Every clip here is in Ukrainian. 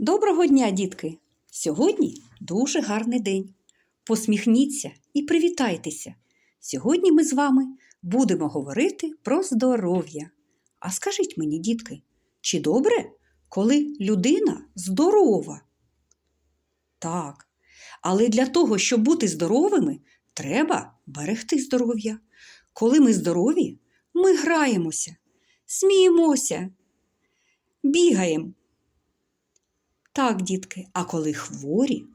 Доброго дня, дітки! Сьогодні дуже гарний день. Посміхніться і привітайтеся. Сьогодні ми з вами будемо говорити про здоров'я. А скажіть мені, дітки, чи добре, коли людина здорова? Так. Але для того, щоб бути здоровими, треба берегти здоров'я. Коли ми здорові, ми граємося, сміємося, бігаємо. Так, дітки, а коли хворі,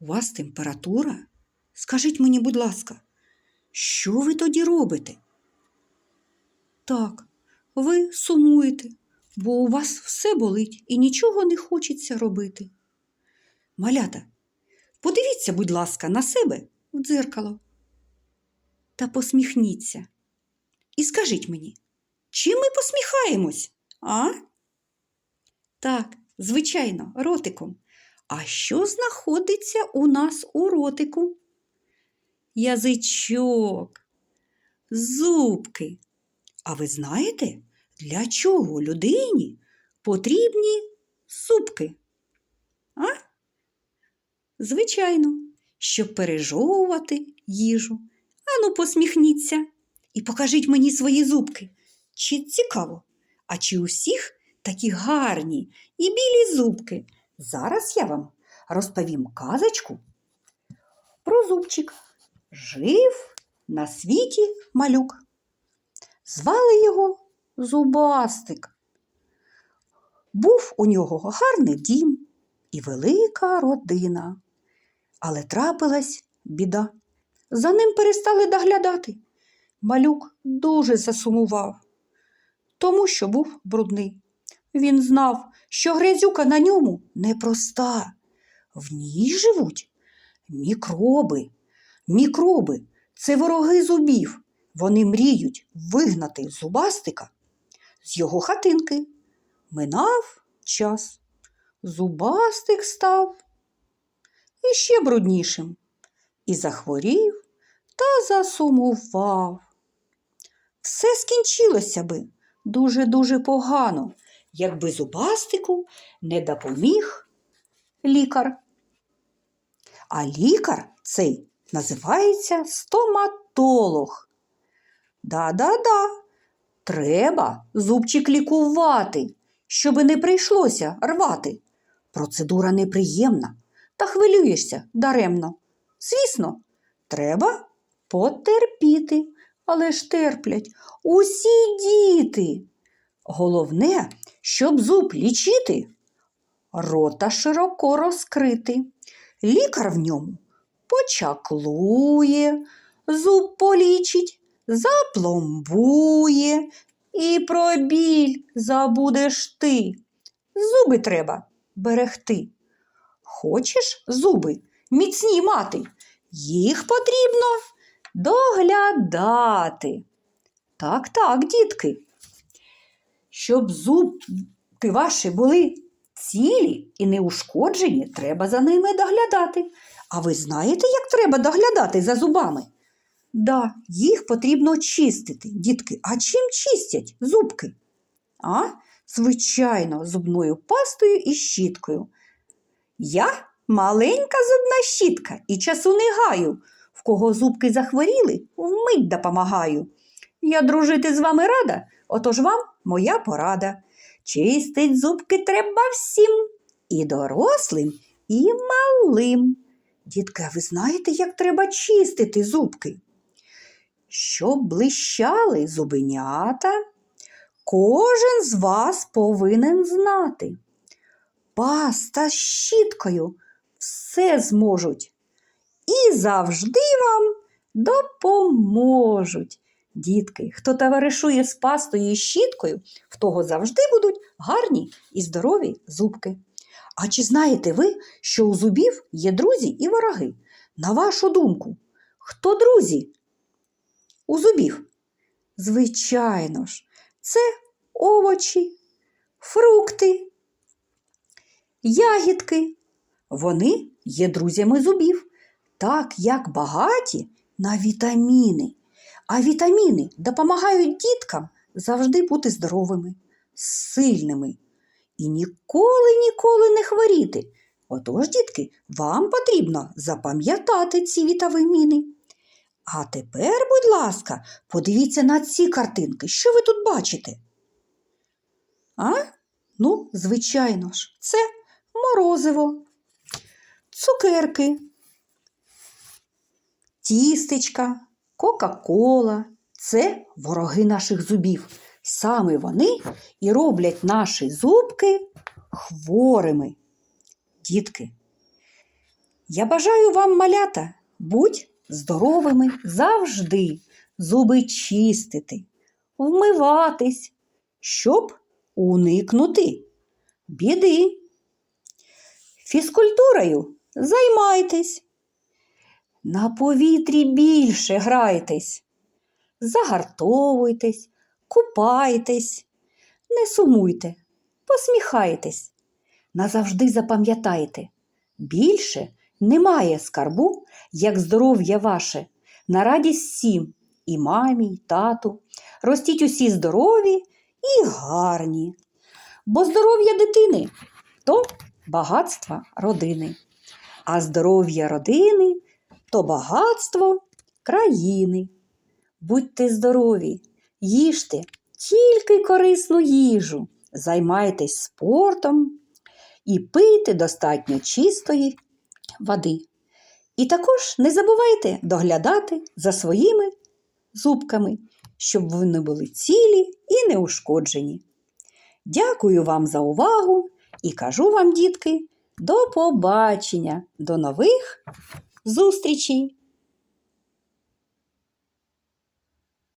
у вас температура? Скажіть мені, будь ласка, що ви тоді робите? Так, ви сумуєте, бо у вас все болить і нічого не хочеться робити. Малята, подивіться, будь ласка, на себе в дзеркало та посміхніться. І скажіть мені, чим ми посміхаємось? А? Так, звичайно, ротиком. А що знаходиться у нас у ротику? Язичок, зубки. А ви знаєте, для чого людині потрібні зубки? А? Звичайно, щоб пережовувати їжу. Ану, посміхніться і покажіть мені свої зубки. Чи цікаво? А чи усіх такі гарні і білі зубки? Зараз я вам розповім казочку про зубчик. Жив на світі малюк. Звали його Зубастик. Був у нього гарний дім і велика родина. Але трапилась біда. За ним перестали доглядати. Малюк дуже засумував, тому що був брудний. Він знав, що грязюка на ньому непроста. В ній живуть мікроби. Мікроби це вороги зубів. Вони мріють вигнати зубастика з його хатинки. Минав час. Зубастик став іще бруднішим і захворів та засумував. Все скінчилося би дуже-дуже погано, якби зубастику не допоміг лікар. А лікар цей називається стоматолог. Да-да-да, треба зубчик лікувати, щоби не прийшлося рвати. Процедура неприємна, та хвилюєшся даремно. Звісно, треба потерпіти, але ж терплять усі діти. Головне, щоб зуб лічити, рота широко розкрити. Лікар в ньому почаклує, зуб полічить, запломбує і про біль забудеш ти. Зуби треба берегти. Хочеш зуби міцні мати? Їх потрібно доглядати. Так, так, дітки. Щоб зубки ваші були цілі і неушкоджені, треба за ними доглядати. А ви знаєте, як треба доглядати за зубами? Да, їх потрібно чистити, дітки. А чим чистять зубки? А, звичайно, зубною пастою і щіткою. Я маленька зубна щітка і часу не гаю. В кого зубки захворіли, вмить допомагаю. Я дружити з вами рада, отож вам моя порада. Чистить зубки треба всім, і дорослим, і малим. Дітки, а ви знаєте, як треба чистити зубки? Щоб блищали зубенята, кожен з вас повинен знати. Паста з щіткою все зможуть і завжди вам допоможуть. Дітки, хто товаришує з пастою і щіткою, в того завжди будуть гарні і здорові зубки. А чи знаєте ви, що у зубів є друзі і вороги? На вашу думку, хто друзі у зубів? Звичайно ж, це овочі, фрукти, ягідки. Вони є друзями зубів, так як багаті на вітаміни. А вітаміни допомагають діткам завжди бути здоровими, сильними і ніколи ніколи не хворіти. Отож, дітки, вам потрібно запам'ятати ці вітаміни. А тепер, будь ласка, подивіться на ці картинки. Що ви тут бачите? А? Ну, звичайно ж, це морозиво, цукерки, тістечка, Кока-Кола. Це вороги наших зубів. Саме вони і роблять наші зубки хворими. Дітки, я бажаю вам малята, будь здоровими завжди, зуби чистити, вмиватись, щоб уникнути біди. Фізкультурою займайтесь, на повітрі більше грайтесь, загартовуйтесь, купайтесь, не сумуйте, посміхайтесь. Назавжди запам'ятайте, більше немає скарбу, як здоров'я ваше, на радість всім, і мамі, і тату. Ростіть усі здорові і гарні. Бо здоров'я дитини то багатство родини, а здоров'я родини то багатство країни. Будьте здорові, їжте тільки корисну їжу, займайтесь спортом і пийте достатньо чистої води. І також не забувайте доглядати за своїми зубками, щоб вони були цілі і неушкоджені. Дякую вам за увагу і кажу вам, дітки, до побачення, до нових зустрічей!